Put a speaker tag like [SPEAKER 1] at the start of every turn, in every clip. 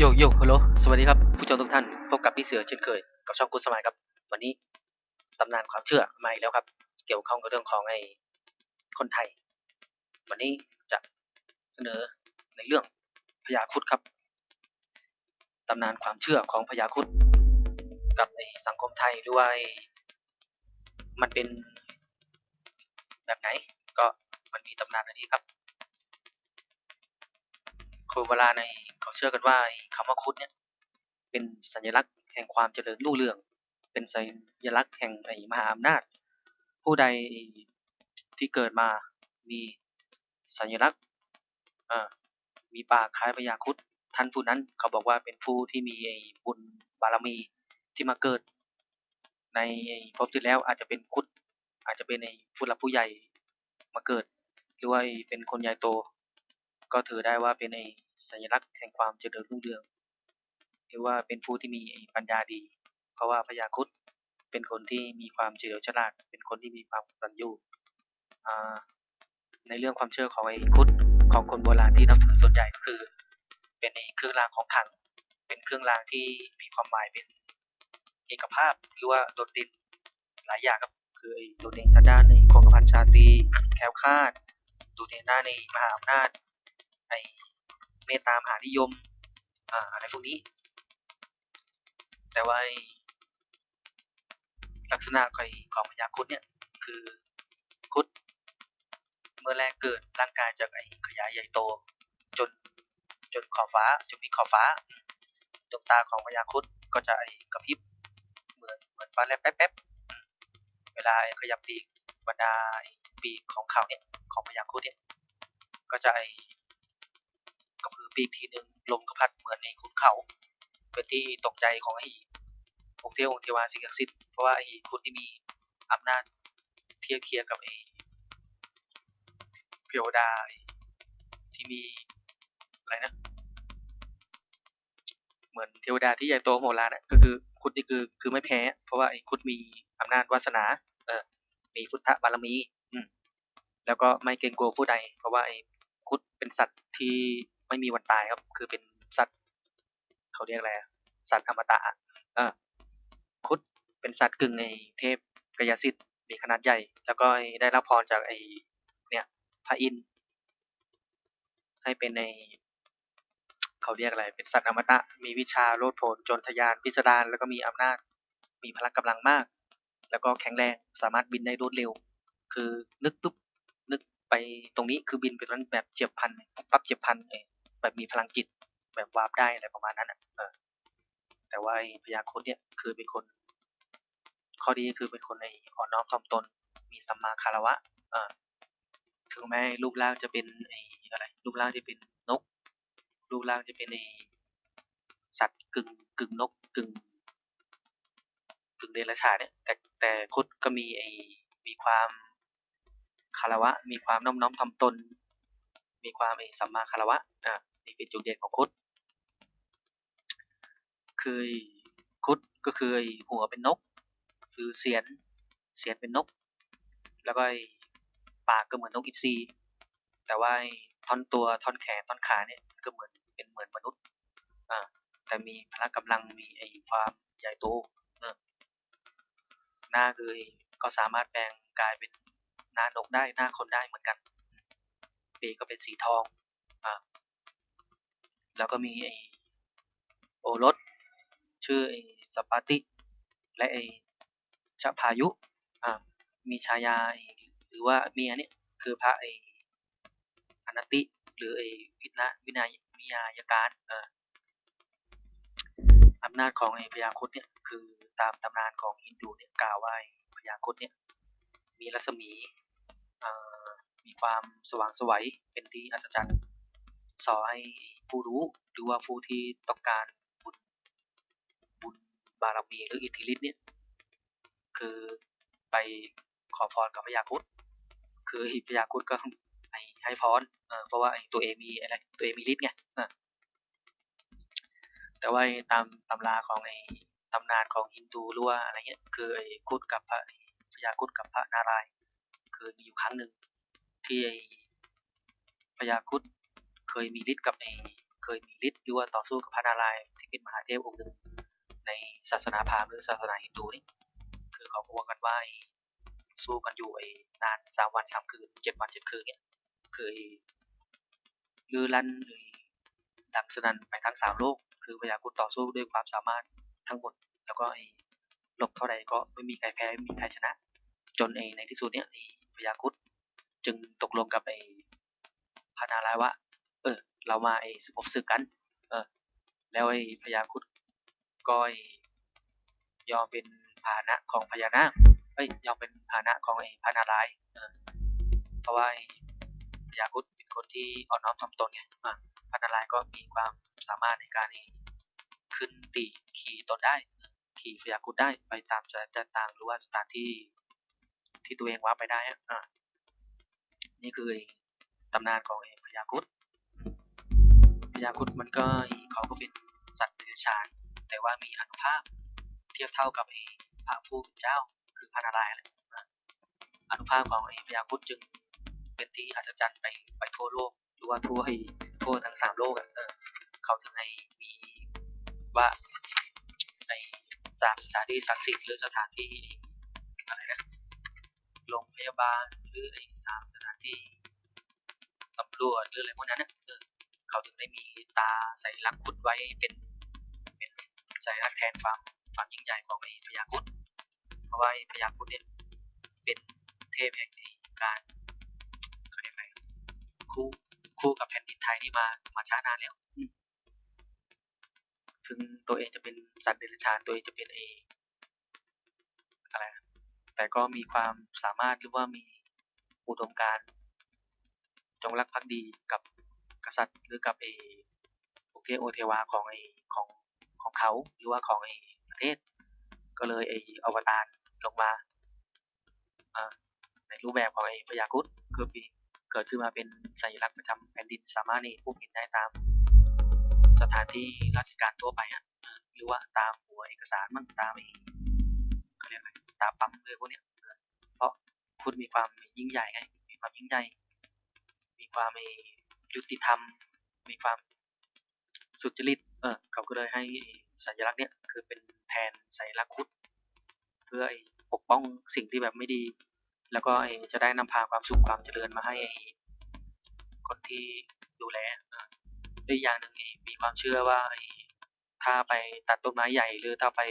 [SPEAKER 1] โยโย่ฮัลโหลสวัสดีครับ ผู้ชมทุกท่าน พบกับพี่เสือเช่นเคย กับช่องกุศสมัยครับ วันนี้ตำนานความเชื่อมาอีกแล้วครับ เกี่ยวข้องกับเรื่องของไอ้คนไทย วันนี้จะเสนอในเรื่องพญาคุดครับ ตำนานความเชื่อของพญาคุดกับไอ้สังคมไทยหรือว่าไอ้มันเป็นแบบไหน ก็มันมีตำนานอันนี้ครับคนโบราใน เขาเชื่อกันว่าไอ้คำว่าครุฑเนี่ย เป็นสัญลักษณ์แห่งความเจริญรุ่งเรือง เป็นสัญลักษณ์แห่งไอ้มหาอำนาจ ผู้ใดที่เกิดมามีสัญลักษณ์มีปากคล้ายพญาครุฑท่านผู้นั้นเขาบอกว่าเป็นผู้ที่มีไอ้บุญบารมีที่มาเกิด ในภพที่แล้วอาจจะเป็นครุฑอาจจะเป็นไอ้ผู้หลักผู้ใหญ่มาเกิด หรือว่าเป็นคนใหญ่โต ก็ถือได้ว่าเป็นไอ้ สัญลักษณ์แห่งความเจริญรุ่งเรืองหรือว่าเป็นผู้ที่มีปัญญาดี เพราะว่าพญาครุฑเป็นคนที่มีความเฉลียวฉลาด เป็นคนที่มีความกตัญญูในเรื่องความเชื่อของไอ้ครุฑของคนโบราณที่นับถือส่วนใหญ่ก็คือ เป็นไอ้เครื่องรางของขลัง เป็นเครื่องรางที่มีความหมายเป็นเอกภาพหรือว่าโดดเด่นหลายอย่างครับคือไอ้โดดเด่นทางด้านในคงกระพันชาตีแคล้วคลาดโดดเด่นด้าในมหาอำนาจไอ เมตตามหานิยมอ่าอะไรพวกนี้ แต่ว่าลักษณะของพญาครุฑเนี่ยคือครุฑเมื่อแรกเกิดร่างกายจากไอ้ขยายใหญ่โต จนจนขอบฟ้าจนมีขอบฟ้าดวงตาของพญาครุฑก็จะไอ้กระพริบเหมือนเหมือนฟ้าแลบแป๊บๆเวลาไอ้ขยับปีกบรรดาปีกของเขาเนี่ยของพญาครุฑเนี่ยก็จะไอ้กระพือ ปีกทีหนึ่งลมกระพัดเหมือนในขุนเขา เป็นที่ตกใจของไอ้องค์เทวองค์เทวาสิ่งศักดิ์สิทธิ์เพราะว่าไอ้คุณที่มีอำนาจเทียบเคียงกับไอ้เทวดาที่มีอะไรนะ เหมือนเทวดาที่ใหญ่โตโหฬารน่ะก็คือคุดนี่คือคือไม่แพ้ เพราะว่าไอ้คุดมีอำนาจวาสนา เออมีพุทธบารมี อืมแล้วก็ไม่เกรงกลัวผู้ใด เพราะว่าไอ้คุดเป็นสัตว์ที่ ไม่มีวันตายครับ คือเป็นสัตว์เขาเรียกอะไรสัตว์อมตะเออคุดเป็นสัตว์กึ่งในเทพกายสิทธิ์มีขนาดใหญ่ แล้วก็ได้รับพรจากไอเนี่ยพระอินทร์ให้เป็นในเขาเรียกอะไร เป็นสัตว์อมตะ มีวิชาโลดโผนโจรทยานพิสดารแล้วก็มีอำนาจ มีพละกำลังมาก แล้วก็แข็งแรงสามารถบินได้รวดเร็ว คือนึกปุ๊บนึกไปตรงนี้คือบินไปตรงนั้นแบบเฉียบพันปั๊บเฉียบพันเออ แบบมีพลังจิตแบบวาร์ปได้อะไรประมาณนั้นอะแต่ว่าพญาครุฑเนี่ยคือเป็นคน ข้อดีคือเป็นคนในอ่อนน้อมถ่อมตน มีสัมมาคารวะเออถึงแม้รูปร่างจะเป็นไอ้อะไร รูปร่างจะเป็นนก รูปร่างจะเป็นไอ้สัตว์กึ่งกึ่งนกกึ่งกึ่งเดรัจฉานเนี่ย แต่แต่ครุฑก็มีไอ้มีความคารวะ มีความน้อมน้อมถ่อมตน มีความไอสัมมาคารวะอ่านี่เป็นจุดเด่นของครุฑคือไอ้ครุฑก็คือหัวเป็นนก คือเสียนเสียนเป็นนก แล้วก็ปากก็เหมือนนกอินทรีแต่ว่าท่อนตัวท่อนแขนท่อนขาเนี่ยก็เหมือนเป็นเหมือนมนุษย์อ่าแต่มีพละกำลังมีไอ้ความใหญ่โตเออหน้าคือก็สามารถแปลงกายเป็นหน้านกได้หน้าคนได้เหมือนกัน ปีกก็เป็นสีทองอ่าแล้วก็มีไอโอรสชื่อไอสปาติ และไอชพายุอ่ามีชายาไอ้หรือว่ามียเนี่ยคือพระไออนัตติ หรือไอวินะวินัยวิยายการอ่ออำนาจของไอพญาครุเนี่ยคือตามตำนานของฮินดูเนี่ยกล่าวว่าไอพญาครุเนี่ยมีรัศมีอ่อ มีความสว่างสวัยเป็นที่อัศจรรย์สอให้ผู้รู้หรือว่าผู้ที่ต้องการบุญบุญบารมีหรืออิทธิฤทธิ์เนี่ยคือไปขอพรกับพญาครุฑคืออ้พญาครุฑก็ให้ให้พรเออเพราะว่าตัวเองมีอะไรตัวเองมีฤทธิ์ไงแต่ว่าตามตำราของไอ้ตำนานของฮินดูหรือว่าอะไรเงี้ยคือไอ้ครุฑกับพระพญาครุฑกับพระนารายณ์คือมีอยู่ครั้งหนึ่ง ที่ไอ้พญาครุฑเคยมีฤทธิ์กับไอ้เคยมีฤทธิ์หรือว่าต่อสู้กับพระนารายณ์ที่เป็นมหาเทพองค์หนึ่งในศาสนาพราหมณ์หรือศาสนาฮินดูนี่คือเขาก็ว่ากันว่าสู้กันอยู่ไอ้นานสามวันสามคืนเจ็ดวันเจ็ดคืนเนี่ยคือลือลั่นไอ้ดังสนั่นไปทั้งสามโลก คือพญาครุฑต่อสู้ด้วยความสามารถทั้งหมด แล้วก็ไอ้หลบเท่าใดก็ไม่มีใครแพ้ไม่มีใครชนะ จนไอ้ในที่สุดเนี่ยพญาครุฑ จึงตกลงกับไอ้พระนารายว่า เออ เรามาไอ้สงบศึกกัน เออ แล้วไอ้พญาครุฑก็ยอมเป็นพาหนะของพญานาคเอ้ยยอมเป็นพาหนะของไอ้พระนารายเออเพราะว่าไอ้พญาครุฑเป็นคนที่อ่อนน้อมถ่อมตนไงอะพระนารายก็มีความสามารถในการไอ้ขึ้นตีขี่ตนได้ ขี่พญาครุฑได้ไปตามสถานต่างๆหรือว่าสถานที่ที่ตัวเองว่าไปได้อะอะ นี่คือตำนานของไอ้พญาครุฑพญาครุฑมันก็เขาก็เป็นสัตว์เดรัจฉาน แต่ว่ามีอนุภาพเทียบเท่ากับไอ้พระผู้เป็นเจ้า คือพระนารายณ์แหละนะอนุภาพของไอ้พญาครุฑจึงเป็นที่อัศจรรย์ไปไปทั่วโลกหรือว่าทั่วไอ้ทั่วทั้งสามโลกอะเออเขาถึงให้มีว่าในตามสถานที่ศักดิ์สิทธิ์หรือสถานที่อะไรนะโรงพยาบาลหรือไอ้สามสถาน ที่ตำรวจหรืออะไรพวกนั้นนะเออเขาถึงได้มีตาใส่ลักษณ์คุดไว้เป็นเป็นสัญลักษณ์แทนความความยิ่งใหญ่ของไอ้พญาครุฑเพราะว่าไอ้พญาครุฑเนี่ยเป็นเทพแห่งในการเขาเรียกอะไรคู่คู่กับแผ่นดินไทยนี่มามาช้านานแล้วอืมถึงตัวเองจะเป็นสัตว์เดรัจฉานตัวเองจะเป็นไอ้อะไรนะแต่ก็มีความสามารถหรือว่ามี อุดมการจงรักภักดีกับกษัตริย์หรือกับไอ้พวกเทโอเทวาของไอ้ของของเขาหรือว่าของไอ้ประเทศ ก็เลยไอ้อวตารลงมาในรูปแบบของไอ้พญาครุฑคือปีเกิดขึ้นมาเป็นสัญลักษณ์ประจำแผ่นดินสามารถนี่พวกเห็นได้ตาม สถานที่ราชการทั่วไปอะหรือว่าตามหัวเอกสารมั่งตามไอ้เขาเรียกอะไรตามปั๊มเลยพวกเนี้ย ราะครุฑมีความยิ่งใหญ่ไงมีความยิ่งใหญ่ มีความไอ้ยุติธรรม มีความสุจริต เออเขาก็เลยให้สัญลักษณ์เนี้ยคือเป็นแทนสัญลักษณ์ครุฑเพื่อปกป้องสิ่งที่แบบไม่ดี แล้วก็จะได้นำพาความสุขความเจริญมาให้คนที่ดูแลเออและอีกอย่างหนึ่งมีความเชื่อว่าถ้าไปตัดต้นไม้ใหญ่หรือถ้าไป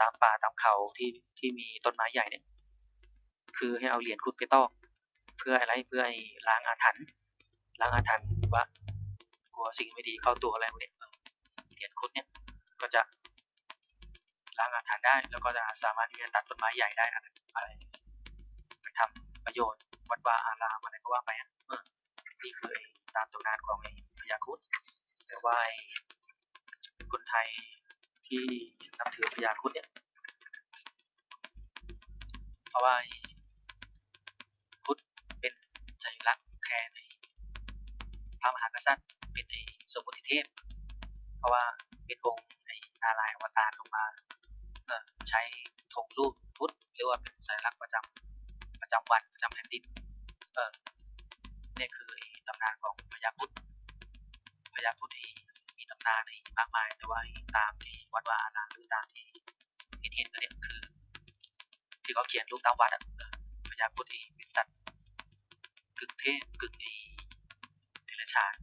[SPEAKER 1] ตามป่าตามเขาที่ที่มีต้นไม้ใหญ่เนี่ย คือให้เอาเหรียญครุฑไปตอก เพื่ออะไรเพื่อไอ้ล้างอาถรรพ์ล้างอาถรรพ์ว่ากลัวสิ่งไม่ดีเข้าตัวอะไรพวกเนี้ยเหรียญครุฑเนี่ยก็จะล้างอาถรรพ์ได้แล้วก็จะสามารถที่จะตัดต้นไม้ใหญ่ได้อะไรไปทำประโยชน์ วัดวาอารามอะไรก็ว่าไปอะนี่คือตามตำนานของไอ้พญาครุฑแต่ว่าคนไทยที่นับถือพญาครุฑเนี่ยเพราะว่าไอ้ครุฑเป็นสัญลักษณ์แทนไอ้ พระมหากษัตริย์เป็นไอ้สมมุติเทพ เพราะว่าเป็นองค์ไอ้นารายอวตารลงมาเออใช้ธงรูปพุทธหรือว่าเป็นสัญลักษณ์ประจำประจำวันประจำแผ่นดินเออนี่คือตำนานของพญาครุฑพญาครุฑที่มีตำนานในมากมาย แต่ว่าตามที่วัดวาอารามหรือตามที่เห็นเห็นกันเนี่ยคือ ที่เขาเขียนรูปตามวัดอะเอพญาครุฑที่เป็นสัตว์กึ่งเทพกึ่งอ้เดรัจฉาน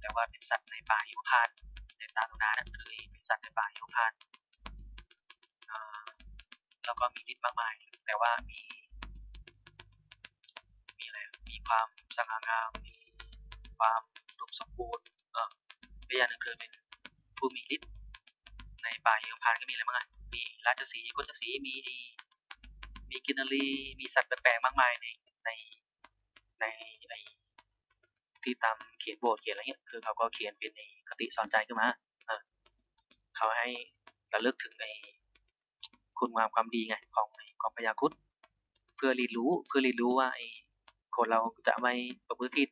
[SPEAKER 1] แต่ว่าเป็นสัตว์ในป่าหิมพาน ตามตำนานะคือเป็นสัตว์ในป่าหิมพานแล้วก็มีฤทธิ์มากมาย แต่ว่ามี มีอะไร มีความสง่างาม มีความอุดมสมบูรณ์เออและอย่างนึ่งคือเป็นผู้มีฤทธิ์ในป่าหิมพานก็มีอะไรบ้างอะมีราชสีห์โคชสีห์มีมีกินนารีมีสัตว์แปลกๆมากมายในในในไอที่ตามเขียนโบสถ์เขียนอะไรเงี้ย คือเขาก็เขียนเป็นไอ้คติสอนใจขึ้นมา เขาให้ระลึกถึงไอ้คุณงามความดีไงของของพญาครุฑเพื่อเรียนรู้เพื่อเรียนรู้ว่าไอ้คนเราจะไม่ประพฤติผิด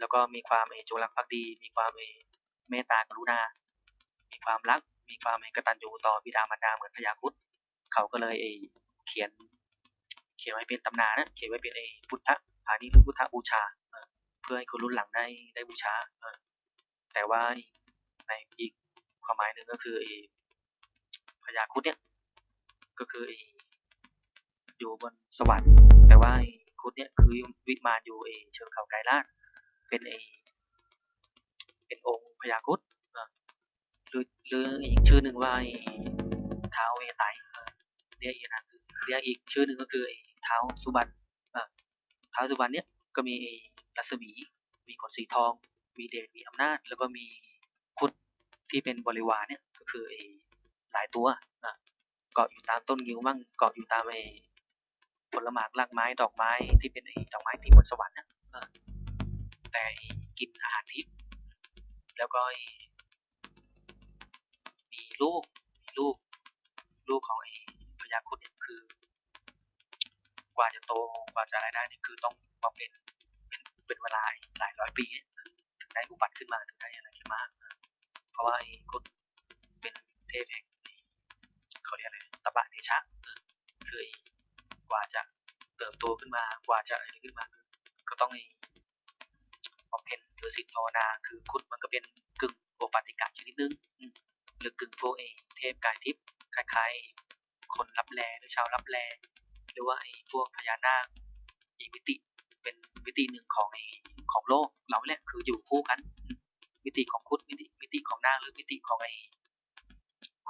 [SPEAKER 1] แล้วก็มีความไอ้จงรักภักดี มีความไอ้เมตตากรุณา มีความรัก มีความไอ้กตัญญูต่อบิดามารดาเหมือนพญาครุฑเขาก็เลยไอ้เขียน เขียนไว้เป็นตำนานนะเขียนไว้เป็นไอ้พุทธพาณิชย์หรือพุทธบูชาเพื่อให้คนรุ่นหลังได้ได้บูชาแต่ว่าในอีก ความหมายหนึ่งก็คือไอ้พญาคุดเนี่ย ก็คือไอ้อยู่บนสวรรค์แต่ว่าไอ้คุดเนี่ยคือวิมานอยู่ไอ้เชิงเขาไกรลาดเป็นไอ้เป็นองค์พญาคุดหรือหรืออีกชื่อหนึ่งว่าไอ้ท้าวเวไตเออเรียกอีกนะคือเรียกอีกชื่อหนึ่งก็คือไอ้ท้าสุบรรณอะท้าสุบรรณเนี่ยก็มีรัศมีมีขนสีทอง มีเดชมีอำนาจ แล้วก็มี ที่เป็นบริวารเนี่ยก็คือไอ้หลายตัวอะเกาะอยู่ตามต้นงิ้วมั่งเกาะอยู่ตามไอ้ผลหมากรากไม้ดอกไม้ที่เป็นไอ้ดอกไม้ที่บนสวรรค์เนี่ยแต่กินอาหารทิพย์แล้วก็มีลูกมีลูก ลูกของไอ้พญาครุดเนี่ยคือ กว่าจะโตกว่าจะอะไรได้นี่คือต้องบำเพ็ญเป็นเป็นเวลาหลายร้อยปีถึงได้อุบัติขึ้นมาถึงได้อะไรขึ้นมา ว่าไอ้คุดเป็นเทพแห่งเขาเรียกอะไรตบะเดชะคือกว่าจะเติบโตขึ้นมากว่าจะอะไรขึ้นมา ก็ต้องไอ้บำเพ็ญถือศีลภาวนา คือคุดมันก็เป็นกึ่งโอปาติกะชนิดนึงหรือกึ่งพวกไอ้เทพกายทิพย์คล้ายๆ คนรับแลหรือชาวรับแลหรือว่าไอ้พวกพญานาคอีกมิติเป็นมิติหนึ่งของไอ้ของโลกเราเนี่ยคืออยู่คู่กันมิติของคุด มิติมิติของนาหรือมิติของไอ้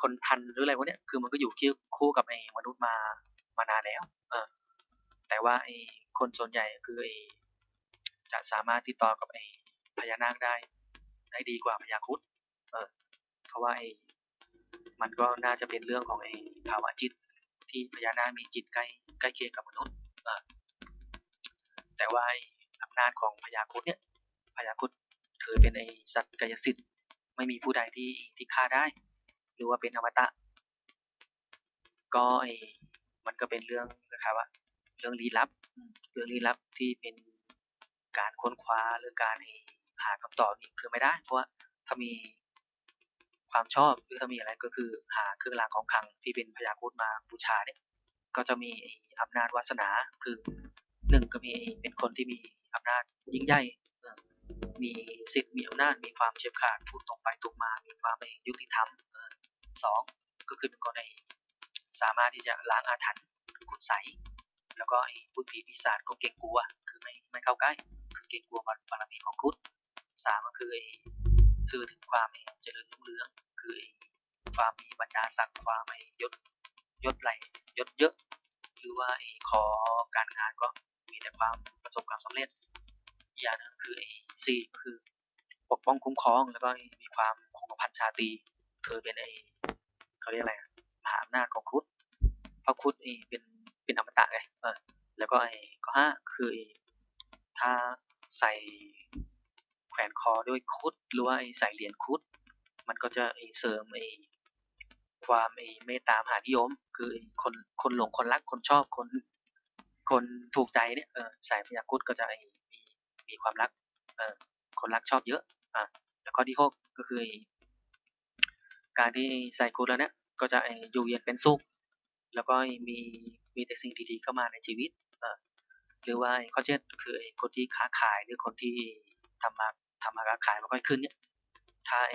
[SPEAKER 1] คนทันหรืออะไรพวกเนี้ยคือมันก็อยู่คู่คู่กับไอ้มนุษย์มามานานแล้ว เออ แต่ว่าไอ้คนส่วนใหญ่คือไอ้จะสามารถติดต่อกับไอ้พญานาคได้ ได้ดีกว่าพญาคุดเออ เพราะว่าไอ้มันก็น่าจะเป็นเรื่องของไอ้ภาวะจิต ที่พญานาคมีจิตใกล้ใกล้เคียงกับมนุษย์ เออ แต่ว่าไออำนาจของพญาคุดเนี่ยพญาคุดถือเป็นไอ้สัตว์กายสิทธิ์ ไม่มีผู้ใดที่ที่ฆ่าได้ หรือว่าเป็นอมตะ ก็ไอ้มันก็เป็นเรื่องนะครับว่าเรื่องลี้ลับ เรื่องลี้ลับที่เป็นการค้นคว้าหรือการไอหาคำตอบนี่คือไม่ได้ เพราะว่าถ้ามีความชอบหรือถ้ามีอะไรก็คือหาเครื่องรางของขลังที่เป็นพญาครุดมาบูชาเนี่ย ก็จะมีอำนาจวาสนาคือหนึ่งก็มีเป็นคนที่มีอำนาจยิ่งใหญ่ มีสิทธิ์มีอำนาจมีความเฉียบขาดพูดตรงไปตรงมา มีความไม่ยุติธรรมสองก็คือเป็นคนในสามารถที่จะล้างอาถรรพ์คุณใสแล้วก็ไอ้พูดผีปีศาจก็เก่งกลัว คือไม่ไม่เข้าใกล้ คือเก่งกลัวบารมีของครุดสามก็คือไอ้สื่อถึงความไอ้เจริญรุ่งเรือง คือไอ้ความมีบรรดาศักดิ์ความไอ้ยศยศไหลยศเยอะ หรือว่าไอ้ขอการงานก็มีแต่ความประสบความสำเร็จอย่างหนึงคือไอ้ สี่คือปกป้องคุ้มครองแล้วก็มีความคงกระพันชาตีเธอเป็นไอ้เขาเรียกอะไรมหาอำนาจของครุฑเพราะครุฑไอเป็นเป็นอมตะไงเออแล้วก็ไอ้ข้อห้าคือไอถ้าใส่แขวนคอด้วยครุฑหรือว่าไอใส่เหรียญครุฑมันก็จะไอเสริมไอความไอเมตตามหานิยม คือคนคนหลงคนรักคนชอบคนคนถูกใจเนี่ยเออใส่พญาครุฑก็จะมีมีความรัก คนรักชอบเยอะอะแล้วข้อที่หกก็คือ การที่ใส่ครุฑแล้วเนี่ยก็จะอยู่เย็นเป็นสุขแล้วก็มีมีแต่สิ่งดีๆเข้ามาในชีวิตหรือว่าข้อเจ็ดคือคนที่ค้าขายหรือคนที่ทำมาทำมาค้าขายไม่ค่อยขึ้นเนี่ยถ้าไอ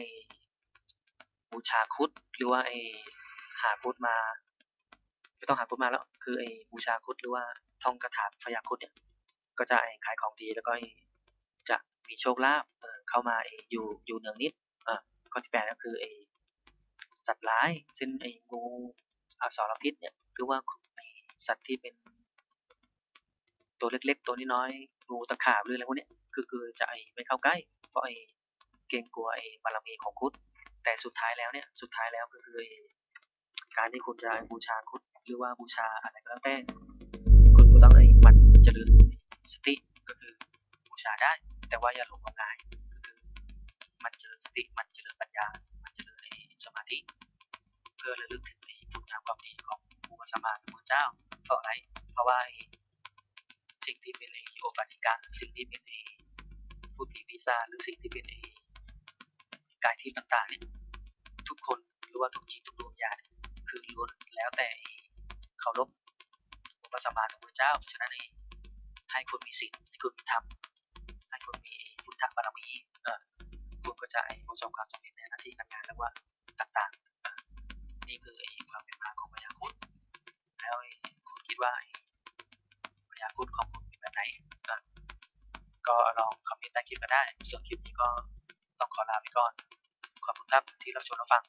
[SPEAKER 1] บูชาครุฑหรือว่าไอหาครุฑมาไม่ต้องหาครุฑมาแล้ว คือไอบูชาครุฑหรือว่าท่องคาถาพยาครุฑเนี่ยก็จะไอขายของดีแล้วก็ไอ จะมีโชคลาภเข้ามาไอ้อยู่อยู่เนืองนิดเออข้อที่แปดก็คือไอสัตว์ร้ายเช่นไอ้งูอสรพิษเนี่ยหรือว่าสัตว์ที่เป็น ตัวเล็กๆ ตัวน้อยๆงูตะขาบหรืออะไรพวกนี้ยคือคือจะไอ้ไม่เข้าใกล้ เพราะไอ้เกรงกลัวไอ้บารมีของครุฑแต่สุดท้ายแล้วเนี่ยสุดท้ายแล้วก็คือการที่คุณจะบูชาครุฑหรือว่าบูชาอะไรก็แล้วแต่คุณก็ต้องไอ้มันเจริญสติก็คือบูชาได้ แต่ว่าอย่าหลงงมงายก็คือมันเจริญสติมันเจริญปัญญา มันเจริญในสมาธิ เพื่อระลึกถึงในคุณงามความดีของผู้สมาสมุทเจ้าเพราะอะไรเพราะว่าสิ่งที่เป็นไอโอปาติกะสิ่งที่เป็นไอผู้ผีปีศาจหรือสิ่งที่เป็นไอกายทิพย์ต่างๆเนี่ยทุกคนหรือว่าทุกจิตทุกดวงญาณคือล้วนแล้วแต่เคารพพระสัมมาสัมพุทธเจ้าฉะนั้นเองให้คุณมีศีลให้คุณมีธรรม คุณมีพุทธบารมีเออคุณก็จะประสบความสำเร็จในหน้าที่การงานแล้วว่าต่างๆ นี่คือไอ้ความเป็นมาของพญาคุดแล้วคุณคิดว่าพญาคุดของคุณเป็นแบบไหนก็ก็ลองคอมเมนต์ใต้คลิปมาได้ ส่วนคลิปนี้ก็ต้องขอลาไปก่อน ขอบคุณครับที่รับชมรับฟัง